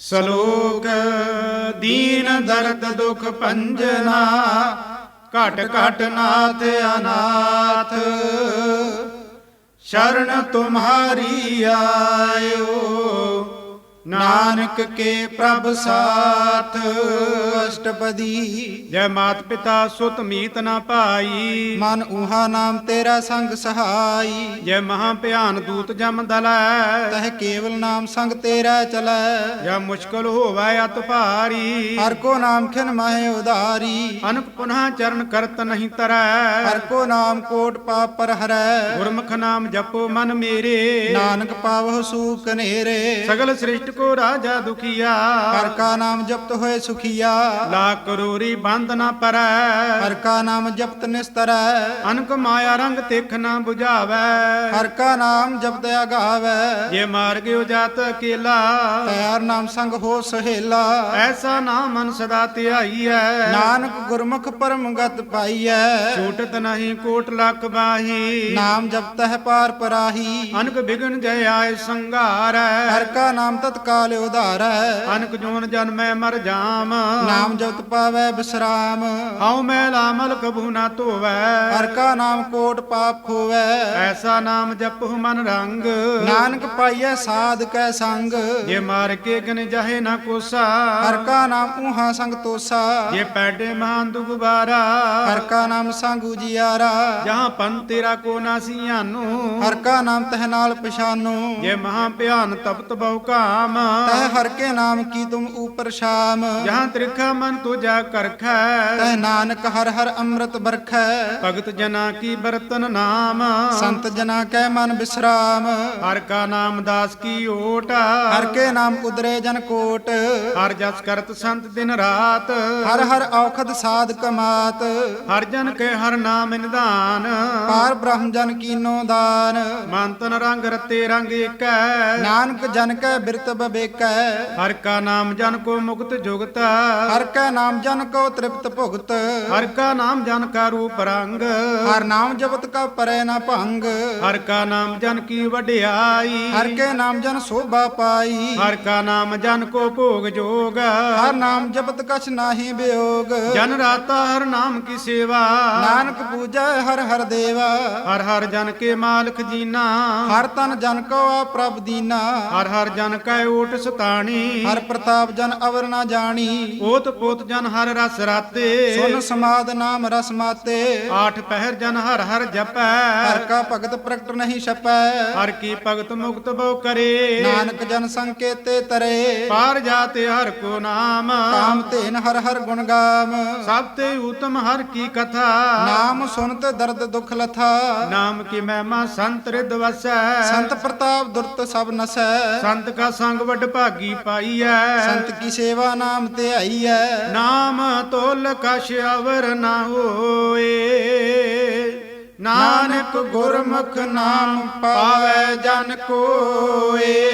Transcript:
ਸ਼ਲੋਕ ਦੀਨ ਦਰਦ ਦੁਖ ਭੰਜਨਾ ਘਟ ਘਟ ਨਾਥ ਅਨਾਥ। ਸ਼ਰਨ ਤੁਮਹਾਰੀ ਆਇਓ। ਨਾਨਕ ਕੇ ਪ੍ਰਭ ਸਾਥ। ਅਸ਼ਟਪਦੀ। ਜੈ ਮਾਤ ਪਿਤਾ ਸੁਤ ਮੀਤ ਨਾ ਭਾਈ ਮਨ ਉਹਾ ਨਾਮ ਤੇਰਾ ਸੰਗ ਸਹਾਈ। ਜੈ ਮਹਾ ਭਿਆਨ ਦੂਤ ਜਮ ਦਲੈ। ਤਹ ਕੇਵਲ ਨਾਮ ਸੰਗ ਤੇਰਾ ਚਲੈ। ਜੈ ਮੁਸ਼ਕਲ ਹੋਵੈ ਅਤ ਭਾਰੀ। ਹਰ ਕੋ ਨਾਮ ਖਿਨ ਮਹਿ ਉਦਾਰੀ। ਅਨਕ ਪੁਨਹ ਚਰਨ ਕਰਤ ਨਹੀਂ ਤਰੈ। ਹਰ ਕੋ ਨਾਮ ਕੋਟ ਪਾਪ ਪਰ ਹਰੈ। ਗੁਰਮੁਖ ਨਾਮ ਜਪੋ ਮਨ ਮੇਰੇ। ਨਾਨਕ ਪਾਵਹੁ ਸੂਖ ਕਨੇਰੇ ਸਗਲ ਸ੍ਰਿਸ਼ਟ ਕੋ ਰਾਜਾ ਦੁਖੀਆ। ਹਰ ਕਾ ਨਾਮ ਜਪਤ ਹੋਏ ਸੁਖੀਆ। ਲਾ ਕਰੋਰੀ ਬੰਦ ਨਾ ਪਰੈ। ਹਰ ਕਾ ਨਾਮ ਜਪਤ ਨਿਸਤਰੈ। ਅਨਕ ਮਾਇਆ ਰੰਗ ਤਿਖ ਨਾ 부ਝਾਵੈ ਹਰ ਕਾ ਨਾਮ ਜਪਤ ਅਗਾਵੈ। ਜੇ ਮਾਰਗ ਉਜਾਤ ਅਕੇਲਾ। ਤਿਆਰ ਨਾਮ ਸੰਗ ਹੋ ਸਹੇਲਾ। ਐਸਾ ਨਾਮ ਮਨ ਸਦਾ ਧਿਆਈਐ। ਨਾਨਕ ਗੁਰਮੁਖ ਪਰਮ ਗਤ ਪਾਈਐ। ਛੂਟਤ ਨਹੀਂ ਕੋਟ ਲੱਖ ਬਾਹੀ। ਨਾਮ ਜਪਤ ਹੈ ਪਾਰ ਪਰਾਹੀ। ਅਨਕ ਬਿਗਨ ਜੈ ਆਏ ਸੰਘਾਰੈ। ਹਰ ਕਾ ਨਾਮ ਤਤਕਾਲ ਉਧਾਰੈ। ਅਨਕ ਜੋਨ ਜਨਮੈ ਮਰ ਜਾਮ। ਨਾਮ ਜਪਤ ਪਾਵੈ ਬਿਸਰਾਮ। ਹਉ ਮੈਲਾ ਮਲ ਕਬੂ ਨਾ ਧੋਵੈ। ਹਰ ਕਾ ਨਾਮ ਕੋਟ ਪਾਪ ਖੋਵੈ। ਐਸਾ ਨਾਮ ਜਪਹੁ ਮਨ ਰੰਗ। ਨਾਨਕ ਪਾਈਐ ਸਾਧ ਕੈ ਸੰਗ। ਜੇ ਮਾਰ ਕੇ ਗਨ ਜਾਹੇ ਨਾ ਕੋਸਾ। ਹਰ ਕਾ ਨਾਮ ਉਹਾ ਸੰਗ ਤੋਸਾ। ਜੇ ਪੈਡੇ ਮਹਾਨ ਦੁਗਬਾਰਾ ਹਰ ਕਾ ਨਾਮ ਸੰਗ ਉਜਿਆਰਾ। ਜਹਾਂ ਪਨ ਤੇਰਾ ਕੋ ਨਾ ਸੀਆਨੂ ਹਰ ਕਾ ਨਾਮ ਤਹ ਨਾਲ ਪਛਾਨੋ। ਜੇ ਮਹਾ ਭਿਆਨ ਤਪਤ ਬਹੁ ਕਾਮ। ਤਹ ਹਰ ਕੇ ਨਾਮ ਕੀ ਤੁਮ ਊਪਰ ਸ਼ਾਮ। ਜਹਾਂ ਤ੍ਰਿਖਾ ਮਨ ਤੁਜਾ ਕਰਖੈ। ਤਹ ਨਾਨਕ ਹਰ ਹਰ ਅੰਮ੍ਰਿਤ ਬਰਖੈ। ਭਗਤ ਜਨਾ ਕੀ ਬਰਤਨ ਨਾਮ। ਸੰਤ ਜਨਾ ਕੈ ਮਨ ਬਿਸਰਾਮ। ਹਰ ਕਾ ਨਾਮ ਦਾਸ ਕੀ ਓਟ। ਹਰ ਕੇ ਨਾਮ ਉਦਰੇ ਜਨ ਕੋਟ। ਹਰ ਜਸ ਕਰਤ ਸੰਤ ਦਿਨ ਰਾਤ। ਹਰ ਹਰ ਔਖਦ ਸਾਧ ਕਮਾਤ। ਹਰ ਜਨ ਕੇ ਹਰ ਨਾਮ ਨਿਦਾਨ ਪਾਰ ਬ੍ਰਹਮ ਜਨ ਕੀਨੋ ਦਾਨ। ਮਨ ਤਨ ਰੰਗ ਰਤੇ ਰੰਗ ਏਕੈ। ਨਾਨਕ ਜਨ ਕੈ ਬਿਰਤ ਬਬੇਕੈ ਹਰ ਕਾ ਨਾਮ ਜਨ ਕੋ ਮੁਕਤ ਜੁਗਤ। ਹਰ ਕੈ ਨਾਮ ਜਨ ਕੋ ਤ੍ਰਿਪਤ ਭੁਗਤ। ਹਰ ਕਾ ਨਾਮ ਜਨ ਕਾ ਰੂਪ ਰੰਗ। ਹਰ ਨਾਮ ਜਪਤ ਕਾ ਪਰੈ ਨਾ ਭੰਗ। ਹਰ ਕਾ ਨਾਮ ਜਨ ਕੀ ਵਡਿਆਈ। ਹਰ ਕੇ ਨਾਮ ਜਨ ਸੋਭਾ ਪਾਈ। ਹਰ ਕਾ ਨਾਮ ਜਨ ਕੋ ਭੋਗ ਜੋਗ। ਹਰ ਨਾਮ ਜਪਤ ਕਛ ਨਾਹੀ ਬਿਯੋਗ ਜਨ ਰਾਤਾ ਹਰ ਨਾਮ ਕੀ ਸੇਵਾ। ਨਾਨਕ ਪੂਜੈ ਹਰ ਹਰ ਦੇਵਾ। ਹਰ ਹਰ ਜਨ ਕੇ ਮਾਲਕ ਜੀਨਾ। ਹਰ ਤਨ ਜਨ ਕੋ ਆ ਪ੍ਰਭ ਦੀਨਾ। ਹਰ ਹਰ ਜਨ ਕੈ ਓਟ ਸਤਾਣੀ। ਹਰ ਪ੍ਰਤਾਪ ਜਨ ਅਵਰ ਨਾ ਜਾਣੀ। ਓਤ ਪੋਤ ਜਨ ਹਰ ਰਸ ਰਾਤੇ। ਸੁਨ ਸਮਾਦ ਨਾਮ ਰਸ ਮਾਤੇ। ਆਠ ਪਹਿਰ ਜਨ ਹਰ ਹਰ ਜਪੈ। ਹਰ ਕਾ ਭਗਤ ਪ੍ਰਗਟ ਨਹੀਂ ਛਪੈ। ਹਰ ਕੀ ਭਗਤ ਮੁਕਤ ਬੋ ਕਰੇ। ਨਾਨਕ ਜਨ ਸੰਕੇਤੇ ਤਰੇ। ਪਾਰ ਜਾਤੇ ਹਰ ਕੋ ਨਾਮ। ਕਾਮ ਧੇਨ ਹਰ ਹਰ ਗੁਣ ਗਾਮ। ਸਭ ਤੇ ਉਤਮ ਹਰ ਕੀ ਕਥਾ। ਨਾਮ ਸੁਨਤ ਦਰਦ ਦੁਖ ਲਥਾ। ਨਾਮ ਕੀ ਮਹਿਮਾ ਸੰਤ ਰਿਦ ਵਸੈ। ਸੰਤ ਪ੍ਰਤਾਪ ਦੁਰਤ ਸਭ ਨਸੈ। ਸੰਤ ਕਾ ਸੰਗ ਵੱਡ ਭਾਗੀ ਪਾਈਐ। ਸੰਤ ਕੀ ਸੇਵਾ ਨਾਮ ਤੇ ਆਈਐ। ਨਾਮ ਤੋਲ ਕਛ ਅਵਰ ਨਾ ਹੋਏ। ਨਾਨਕ ਗੁਰਮੁਖ ਨਾਮ ਪਾਵੈ ਜਨ ਕੋਏ।